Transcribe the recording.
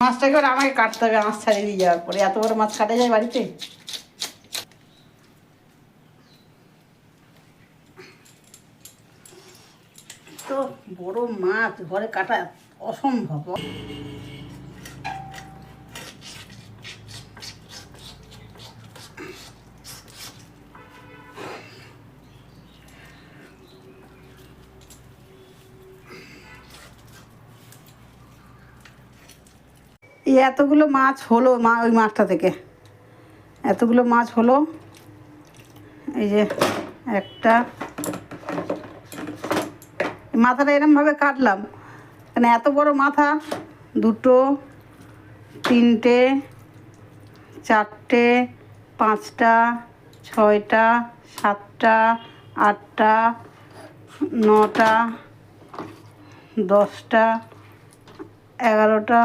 মাছটাকে আমাকে কাটতে হবে মাছ ছাড়িয়ে দিয়ে যাওয়ার পরে। এত বড় মাছ কাটা যায় বাড়িতে? তো বড় মাছ ঘরে কাটা অসম্ভব। এই এতগুলো মাছ হলো মা, ওই মাছটা থেকে। এতগুলো মাছ হলো। এই যে একটা। মাথাটা এরমভাবে কাটলাম। মানে এত বড় মাথা, দুটো, তিনটে, চারটে, পাঁচটা, ছয়টা, সাতটা, আটটা, নটা, দশটা, এগারোটা